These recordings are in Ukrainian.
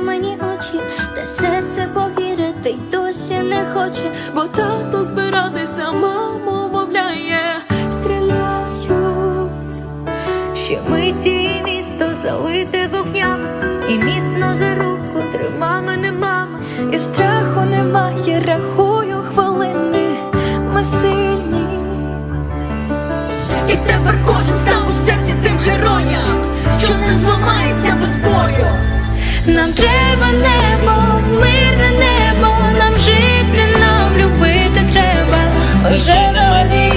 мені очі, та серце повірити й досі не хоче. Бо тато збиратися, маму мовляє, стріляють. Ще миті і місто залите вогнями, і міцно за руку трима мене мама. І страху немає, рахую хвилини, ми Нам треба небо, мирне небо, нам жити, нам любити треба. Вже на мені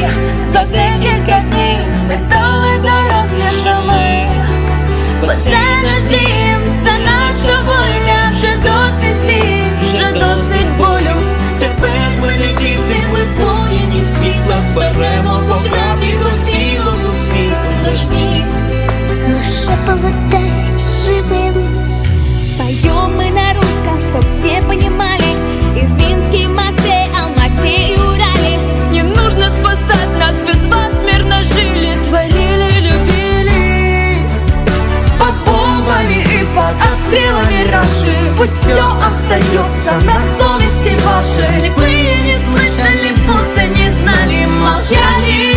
за декілька днів ми стали дорослішими. Бо це наш дім, це наша воля, вже досить сліз, вже досить болю. Тепер ми не діти, ми воїнів світла зберемо по правді по цілому світу наш дім. Лучше под Раши Пусть все остается на совести вашей. Вы не слышали, будто не знали, молчали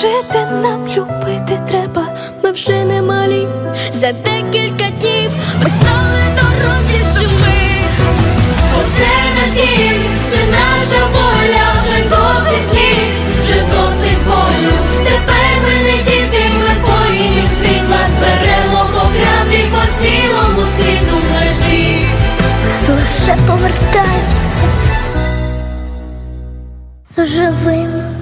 жити, нам любити треба. Ми вже не малі За декілька днів ми стали дорослішими Оце наш дім, це наша воля, вже досить сліз, вже досить болю. Тепер ми не діти, ми воїнів світла зберемо по краплі по цілому світу в наш дім. Лише повертайся живим.